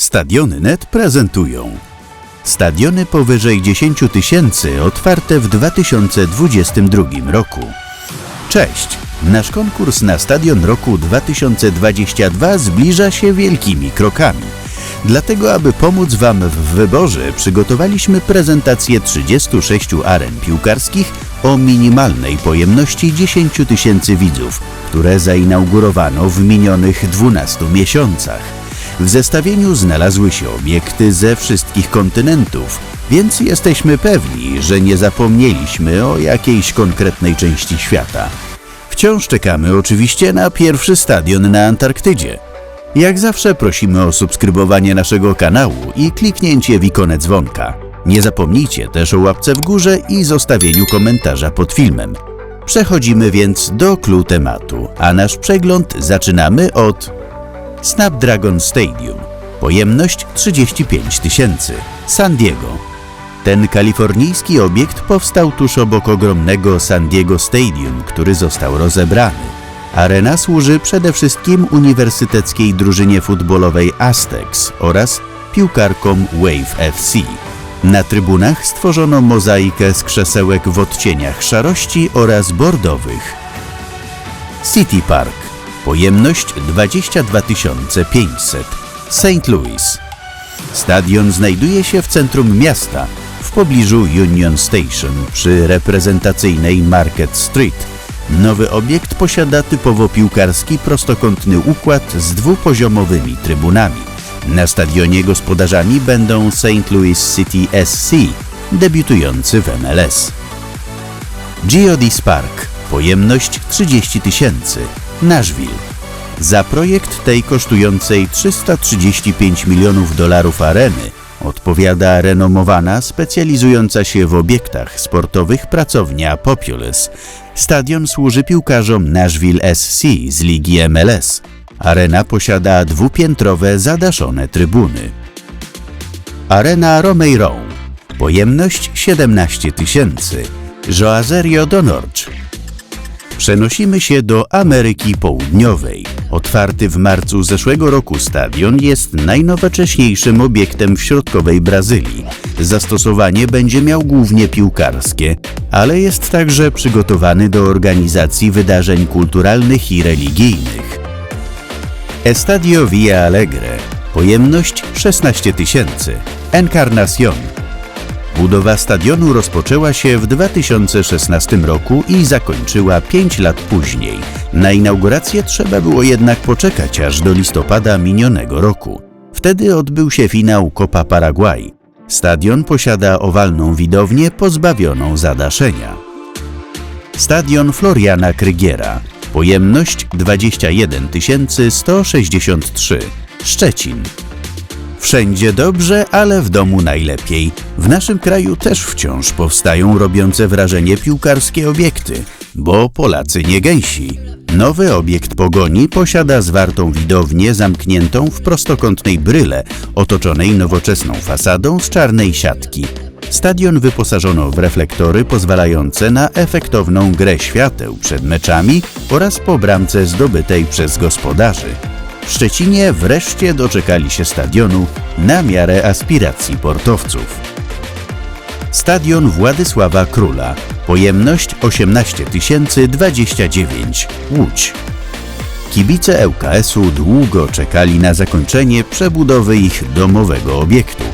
Stadiony.net prezentują Stadiony powyżej 10 tysięcy otwarte w 2022 roku. Cześć! Nasz konkurs na Stadion Roku 2022 zbliża się wielkimi krokami. Dlatego, aby pomóc Wam w wyborze, przygotowaliśmy prezentację 36 aren piłkarskich o minimalnej pojemności 10 tysięcy widzów, które zainaugurowano w minionych 12 miesiącach. W zestawieniu znalazły się obiekty ze wszystkich kontynentów, więc jesteśmy pewni, że nie zapomnieliśmy o jakiejś konkretnej części świata. Wciąż czekamy oczywiście na pierwszy stadion na Antarktydzie. Jak zawsze prosimy o subskrybowanie naszego kanału i kliknięcie w ikonę dzwonka. Nie zapomnijcie też o łapce w górze i zostawieniu komentarza pod filmem. Przechodzimy więc do clou tematu, a nasz przegląd zaczynamy od Snapdragon Stadium. Pojemność 35 tysięcy. San Diego. Ten kalifornijski obiekt powstał tuż obok ogromnego San Diego Stadium, który został rozebrany. Arena służy przede wszystkim uniwersyteckiej drużynie futbolowej Aztecs oraz piłkarkom Wave FC. Na trybunach stworzono mozaikę z krzesełek w odcieniach szarości oraz bordowych. City Park. Pojemność 22 500. St. Louis. Stadion znajduje się w centrum miasta, w pobliżu Union Station przy reprezentacyjnej Market Street. Nowy obiekt posiada typowo piłkarski prostokątny układ z dwupoziomowymi trybunami. Na stadionie gospodarzami będą St. Louis City SC, debiutujący w MLS. Geodis Park. Pojemność 30 tysięcy. Nashville. Za projekt tej kosztującej 335 milionów dolarów areny odpowiada renomowana, specjalizująca się w obiektach sportowych pracownia Populous. Stadion służy piłkarzom Nashville SC z ligi MLS. Arena posiada dwupiętrowe, zadaszone trybuny. Arena Romeiro. Pojemność 17 tysięcy. Joazerio do Norcz. Przenosimy się do Ameryki Południowej. Otwarty w marcu zeszłego roku stadion jest najnowocześniejszym obiektem w środkowej Brazylii. Zastosowanie będzie miał głównie piłkarskie, ale jest także przygotowany do organizacji wydarzeń kulturalnych i religijnych. Estadio Villa Alegre. Pojemność 16 tysięcy. Encarnación. Budowa stadionu rozpoczęła się w 2016 roku i zakończyła 5 lat później. Na inaugurację trzeba było jednak poczekać aż do listopada minionego roku. Wtedy odbył się finał Copa Paraguay. Stadion posiada owalną widownię pozbawioną zadaszenia. Stadion Floriana Krygiera. Pojemność 21 163. Szczecin. Wszędzie dobrze, ale w domu najlepiej. W naszym kraju też wciąż powstają robiące wrażenie piłkarskie obiekty, bo Polacy nie gęsi. Nowy obiekt Pogoni posiada zwartą widownię zamkniętą w prostokątnej bryle, otoczonej nowoczesną fasadą z czarnej siatki. Stadion wyposażono w reflektory pozwalające na efektowną grę świateł przed meczami oraz po bramce zdobytej przez gospodarzy. W Szczecinie wreszcie doczekali się stadionu na miarę aspiracji portowców. Stadion Władysława Króla. Pojemność 18 029. Łódź. Kibice ŁKS-u długo czekali na zakończenie przebudowy ich domowego obiektu.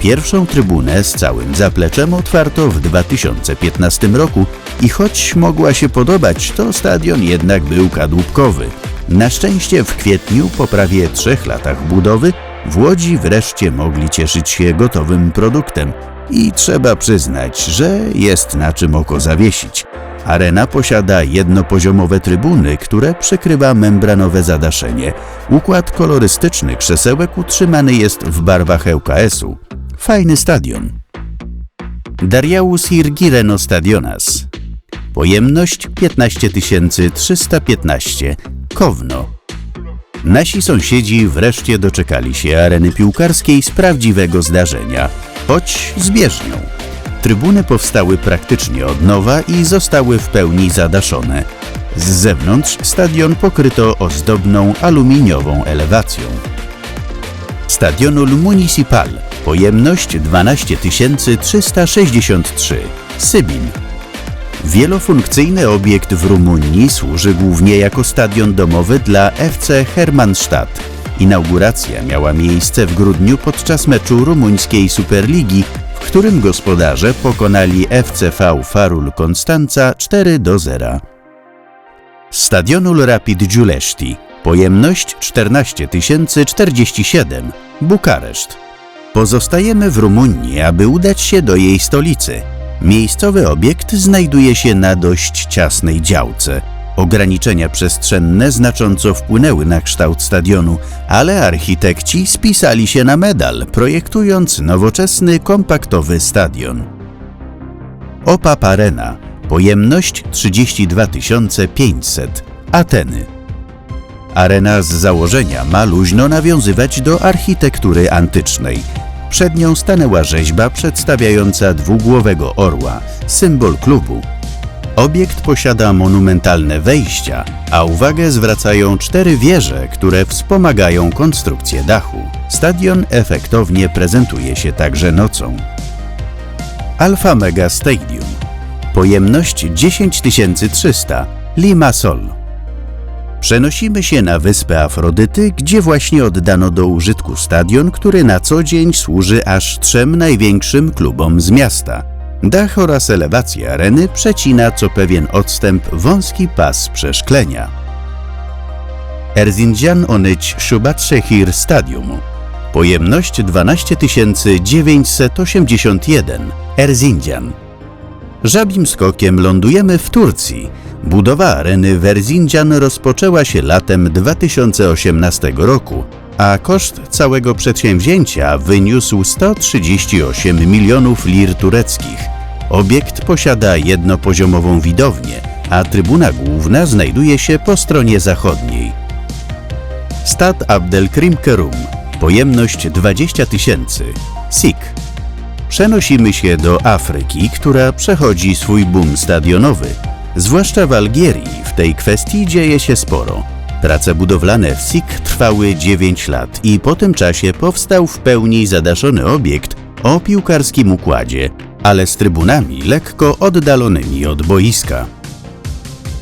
Pierwszą trybunę z całym zapleczem otwarto w 2015 roku i choć mogła się podobać, to stadion jednak był kadłubkowy. Na szczęście w kwietniu, po prawie trzech latach budowy, w Łodzi wreszcie mogli cieszyć się gotowym produktem i trzeba przyznać, że jest na czym oko zawiesić. Arena posiada jednopoziomowe trybuny, które przykrywa membranowe zadaszenie. Układ kolorystyczny krzesełek utrzymany jest w barwach ŁKS-u. Fajny stadion. Dariaus Irgireno Stadionas. Pojemność 15 315. Kowno. Nasi sąsiedzi wreszcie doczekali się areny piłkarskiej z prawdziwego zdarzenia, choć z bieżnią. Trybuny powstały praktycznie od nowa i zostały w pełni zadaszone. Z zewnątrz stadion pokryto ozdobną aluminiową elewacją. Stadionul Municipal, pojemność 12 363, Sybin. Wielofunkcyjny obiekt w Rumunii służy głównie jako stadion domowy dla FC Hermannstadt. Inauguracja miała miejsce w grudniu podczas meczu rumuńskiej Superligi, w którym gospodarze pokonali FCV Farul Konstanca 4 do 0. Stadionul Rapid Giulești, pojemność 14 047, Bukareszt. Pozostajemy w Rumunii, aby udać się do jej stolicy. Miejscowy obiekt znajduje się na dość ciasnej działce. Ograniczenia przestrzenne znacząco wpłynęły na kształt stadionu, ale architekci spisali się na medal, projektując nowoczesny, kompaktowy stadion. OPAP Arena, pojemność 32 500, Ateny. Arena z założenia ma luźno nawiązywać do architektury antycznej. Przed nią stanęła rzeźba przedstawiająca dwugłowego orła, symbol klubu. Obiekt posiada monumentalne wejścia, a uwagę zwracają cztery wieże, które wspomagają konstrukcję dachu. Stadion efektownie prezentuje się także nocą. Alfa Mega Stadium. Pojemność 10300, Limassol. Przenosimy się na wyspę Afrodyty, gdzie właśnie oddano do użytku stadion, który na co dzień służy aż trzem największym klubom z miasta. Dach oraz elewacja areny przecina co pewien odstęp wąski pas przeszklenia. Erzincan Onyć Shubatshehir Stadium. Pojemność 12 981. Erzincan. Żabim skokiem lądujemy w Turcji. Budowa areny w Erzincan rozpoczęła się latem 2018 roku, a koszt całego przedsięwzięcia wyniósł 138 milionów lir tureckich. Obiekt posiada jednopoziomową widownię, a trybuna główna znajduje się po stronie zachodniej. Stad Abdelkrim Kerum. Pojemność 20 tysięcy. Sik. Przenosimy się do Afryki, która przechodzi swój boom stadionowy. Zwłaszcza w Algierii w tej kwestii dzieje się sporo. Prace budowlane w SIK trwały 9 lat i po tym czasie powstał w pełni zadaszony obiekt o piłkarskim układzie, ale z trybunami lekko oddalonymi od boiska.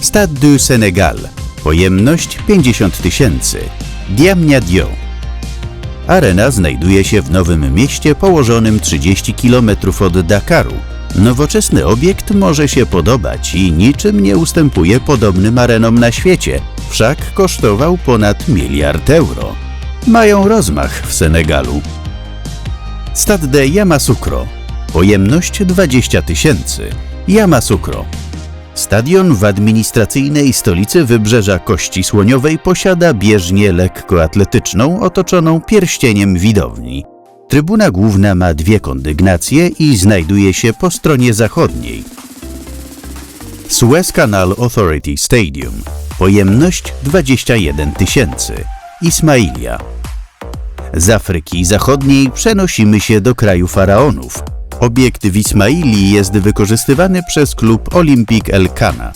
Stade du Sénégal. Pojemność 50 tysięcy. Diamnia Dio. Arena znajduje się w Nowym Mieście położonym 30 km od Dakaru. Nowoczesny obiekt może się podobać i niczym nie ustępuje podobnym arenom na świecie, wszak kosztował ponad miliard euro. Mają rozmach w Senegalu. Stade de Yamoussoukro. Pojemność 20 tysięcy. Yamoussoukro. Stadion w administracyjnej stolicy Wybrzeża Kości Słoniowej posiada bieżnię lekkoatletyczną otoczoną pierścieniem widowni. Trybuna główna ma dwie kondygnacje i znajduje się po stronie zachodniej. Suez Canal Authority Stadium. Pojemność 21 tysięcy. Ismailia. Z Afryki Zachodniej przenosimy się do kraju faraonów. Obiekt w Ismailii jest wykorzystywany przez klub Olympic El Kana.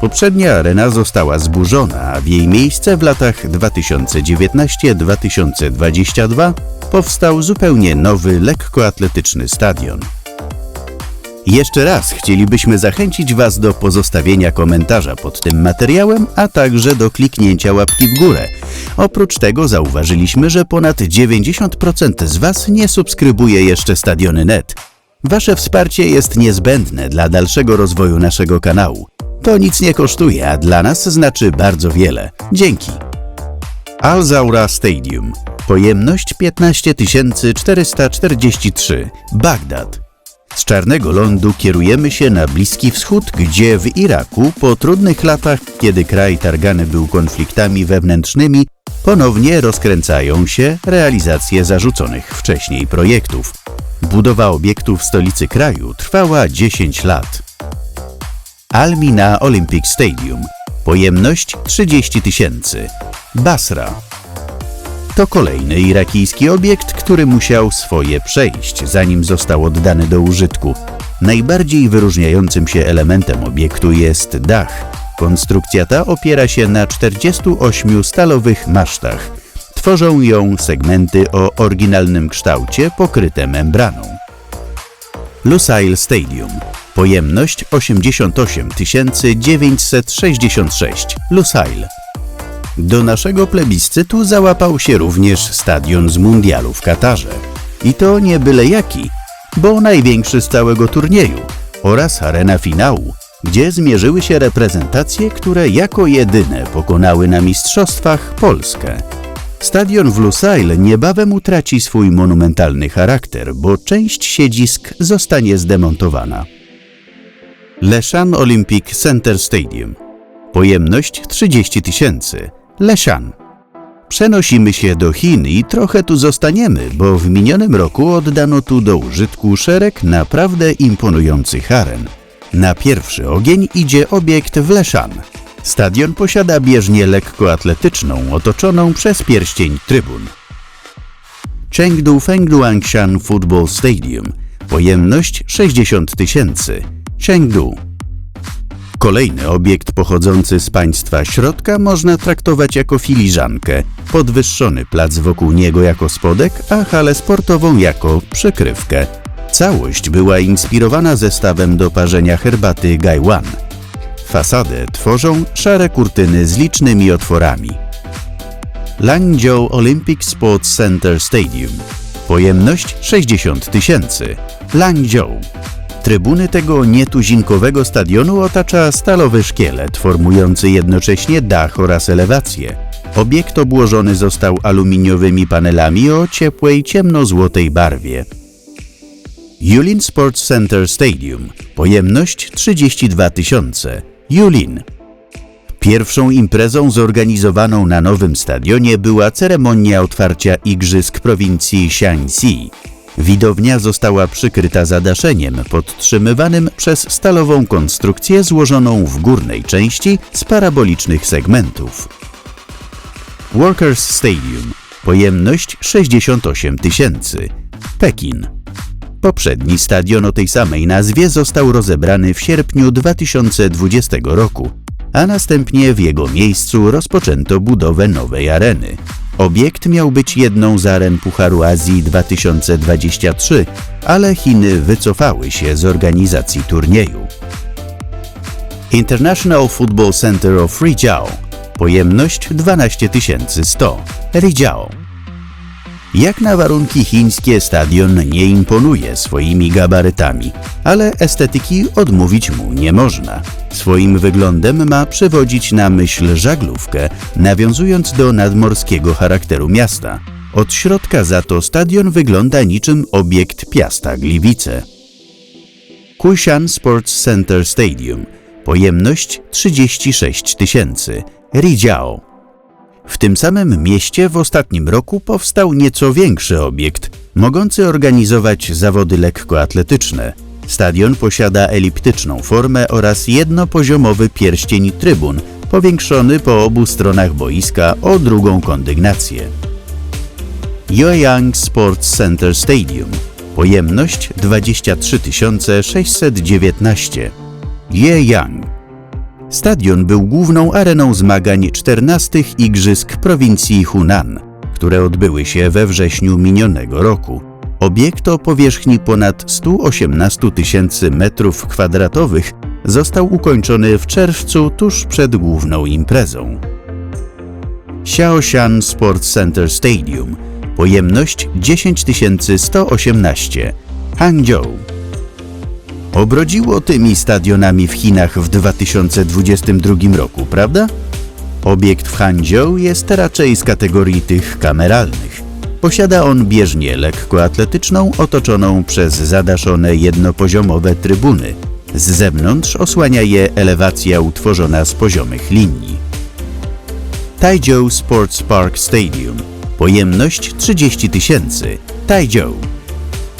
Poprzednia arena została zburzona, a w jej miejsce w latach 2019-2022 powstał zupełnie nowy lekkoatletyczny stadion. Jeszcze raz chcielibyśmy zachęcić Was do pozostawienia komentarza pod tym materiałem, a także do kliknięcia łapki w górę. Oprócz tego zauważyliśmy, że ponad 90% z Was nie subskrybuje jeszcze Stadiony Net. Wasze wsparcie jest niezbędne dla dalszego rozwoju naszego kanału. To nic nie kosztuje, a dla nas znaczy bardzo wiele. Dzięki. Al Zaura Stadium. Pojemność 15 443. Bagdad. Z Czarnego Lądu kierujemy się na Bliski Wschód, gdzie w Iraku po trudnych latach, kiedy kraj targany był konfliktami wewnętrznymi, ponownie rozkręcają się realizacje zarzuconych wcześniej projektów. Budowa obiektu w stolicy kraju trwała 10 lat. Almina Olympic Stadium. Pojemność 30 tysięcy. Basra. To kolejny irakijski obiekt, który musiał swoje przejść, zanim został oddany do użytku. Najbardziej wyróżniającym się elementem obiektu jest dach. Konstrukcja ta opiera się na 48 stalowych masztach. Tworzą ją segmenty o oryginalnym kształcie pokryte membraną. Lusail Stadium. Pojemność 88 966. Lusail. Do naszego plebiscytu załapał się również stadion z mundialu w Katarze. I to nie byle jaki, bo największy z całego turnieju oraz arena finału, gdzie zmierzyły się reprezentacje, które jako jedyne pokonały na mistrzostwach Polskę. Stadion w Lusail niebawem utraci swój monumentalny charakter, bo część siedzisk zostanie zdemontowana. Leshan Olympic Center Stadium. Pojemność 30 tysięcy. Leshan. Przenosimy się do Chin i trochę tu zostaniemy, bo w minionym roku oddano tu do użytku szereg naprawdę imponujących aren. Na pierwszy ogień idzie obiekt w Leshan. Stadion posiada bieżnię lekkoatletyczną otoczoną przez pierścień trybun. Chengdu Fengduangshan Football Stadium. Pojemność 60 tysięcy. Chengdu. Kolejny obiekt pochodzący z państwa środka można traktować jako filiżankę, podwyższony plac wokół niego jako spodek, a halę sportową jako przykrywkę. Całość była inspirowana zestawem do parzenia herbaty Gaiwan. Fasadę tworzą szare kurtyny z licznymi otworami. Langzhou Olympic Sports Center Stadium. Pojemność 60 tysięcy. Langzhou. Trybuny tego nietuzinkowego stadionu otacza stalowy szkielet, formujący jednocześnie dach oraz elewację. Obiekt obłożony został aluminiowymi panelami o ciepłej ciemno-złotej barwie. Yulin Sports Center Stadium. Pojemność 32 tysiące. Yulin. Pierwszą imprezą zorganizowaną na nowym stadionie była ceremonia otwarcia igrzysk prowincji Shaanxi. Widownia została przykryta zadaszeniem podtrzymywanym przez stalową konstrukcję złożoną w górnej części z parabolicznych segmentów. Workers Stadium. Pojemność 68 tysięcy. Pekin. Poprzedni stadion o tej samej nazwie został rozebrany w sierpniu 2020 roku, a następnie w jego miejscu rozpoczęto budowę nowej areny. Obiekt miał być jedną z aren Pucharu Azji 2023, ale Chiny wycofały się z organizacji turnieju. International Football Center of Rijiao. Pojemność 12 100. Rijiao. Jak na warunki chińskie stadion nie imponuje swoimi gabarytami, ale estetyki odmówić mu nie można. Swoim wyglądem ma przywodzić na myśl żaglówkę, nawiązując do nadmorskiego charakteru miasta. Od środka za to stadion wygląda niczym obiekt Piasta Gliwice. Kushan Sports Center Stadium. Pojemność 36 tysięcy. Rijiao. W tym samym mieście w ostatnim roku powstał nieco większy obiekt, mogący organizować zawody lekkoatletyczne. Stadion posiada eliptyczną formę oraz jednopoziomowy pierścień trybun, powiększony po obu stronach boiska o drugą kondygnację. Yoyang Sports Center Stadium. Pojemność 23 619. Yoyang. Stadion był główną areną zmagań 14 Igrzysk prowincji Hunan, które odbyły się we wrześniu minionego roku. Obiekt o powierzchni ponad 118 tysięcy metrów kwadratowych został ukończony w czerwcu tuż przed główną imprezą. Xiaoshan Sports Center Stadium. Pojemność 10 118. Hangzhou. Obrodziło tymi stadionami w Chinach w 2022 roku, prawda? Obiekt w Hangzhou jest raczej z kategorii tych kameralnych. Posiada on bieżnię lekkoatletyczną otoczoną przez zadaszone jednopoziomowe trybuny. Z zewnątrz osłania je elewacja utworzona z poziomych linii. Taizhou Sports Park Stadium. Pojemność 30 tysięcy. Taizhou.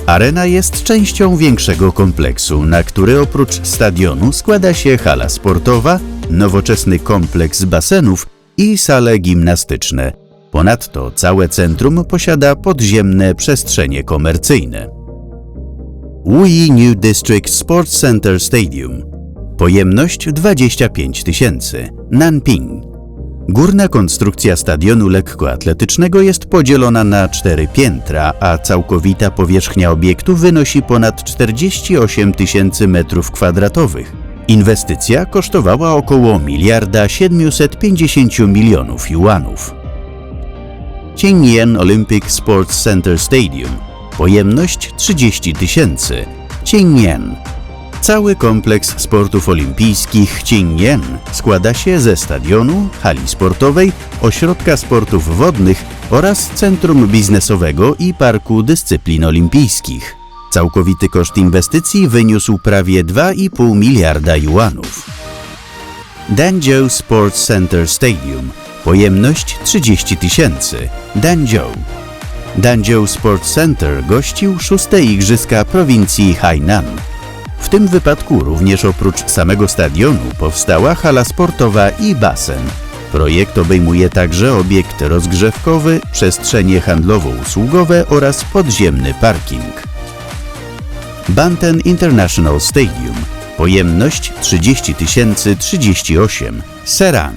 Arena jest częścią większego kompleksu, na który oprócz stadionu składa się hala sportowa, nowoczesny kompleks basenów i sale gimnastyczne. Ponadto całe centrum posiada podziemne przestrzenie komercyjne. Wuyi New District Sports Center Stadium. Pojemność 25 tysięcy. Nanping. Górna konstrukcja stadionu lekkoatletycznego jest podzielona na cztery piętra, a całkowita powierzchnia obiektu wynosi ponad 48 tysięcy metrów kwadratowych. Inwestycja kosztowała około miliarda 750 milionów juanów. Qingyan Olympic Sports Center Stadium. Pojemność 30 tysięcy. Qingyan. Cały kompleks sportów olimpijskich Qingyan składa się ze stadionu, hali sportowej, ośrodka sportów wodnych oraz centrum biznesowego i parku dyscyplin olimpijskich. Całkowity koszt inwestycji wyniósł prawie 2,5 miliarda juanów. Danzhou Sports Center Stadium. Pojemność 30 tysięcy. Danzhou. Danzhou Sports Center gościł szóste Igrzyska prowincji Hainan. W tym wypadku również oprócz samego stadionu powstała hala sportowa i basen. Projekt obejmuje także obiekt rozgrzewkowy, przestrzenie handlowo-usługowe oraz podziemny parking. Banten International Stadium. Pojemność 30 038. Serang.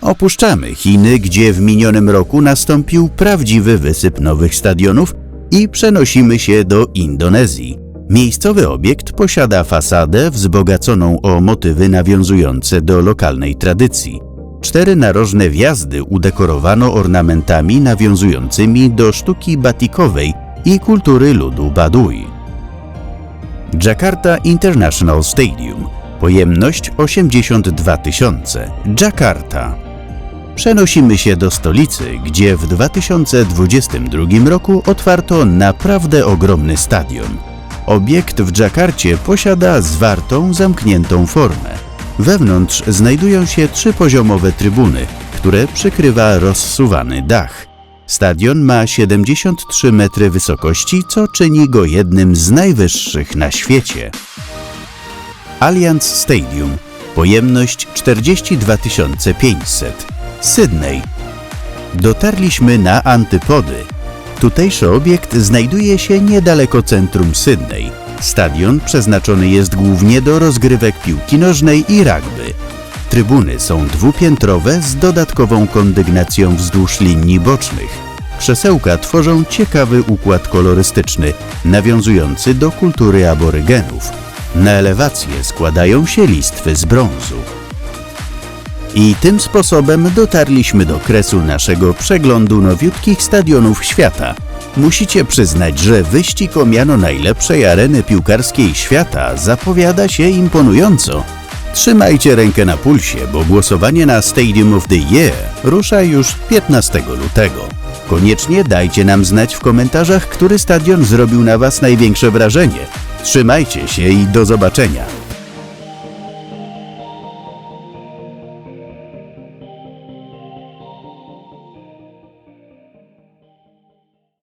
Opuszczamy Chiny, gdzie w minionym roku nastąpił prawdziwy wysyp nowych stadionów i przenosimy się do Indonezji. Miejscowy obiekt posiada fasadę wzbogaconą o motywy nawiązujące do lokalnej tradycji. Cztery narożne wjazdy udekorowano ornamentami nawiązującymi do sztuki batikowej i kultury ludu Baduj. Jakarta International Stadium. Pojemność 82 tysiące. Jakarta. Przenosimy się do stolicy, gdzie w 2022 roku otwarto naprawdę ogromny stadion. Obiekt w Dżakarcie posiada zwartą, zamkniętą formę. Wewnątrz znajdują się trzypoziomowe trybuny, które przykrywa rozsuwany dach. Stadion ma 73 metry wysokości, co czyni go jednym z najwyższych na świecie. Allianz Stadium. Pojemność 42 500. Sydney. Dotarliśmy na antypody. Tutejszy obiekt znajduje się niedaleko centrum Sydney. Stadion przeznaczony jest głównie do rozgrywek piłki nożnej i rugby. Trybuny są dwupiętrowe z dodatkową kondygnacją wzdłuż linii bocznych. Krzesełka tworzą ciekawy układ kolorystyczny, nawiązujący do kultury aborygenów. Na elewację składają się listwy z brązu. I tym sposobem dotarliśmy do kresu naszego przeglądu nowiutkich stadionów świata. Musicie przyznać, że wyścig o miano najlepszej areny piłkarskiej świata zapowiada się imponująco. Trzymajcie rękę na pulsie, bo głosowanie na Stadium of the Year rusza już 15 lutego. Koniecznie dajcie nam znać w komentarzach, który stadion zrobił na Was największe wrażenie. Trzymajcie się i do zobaczenia.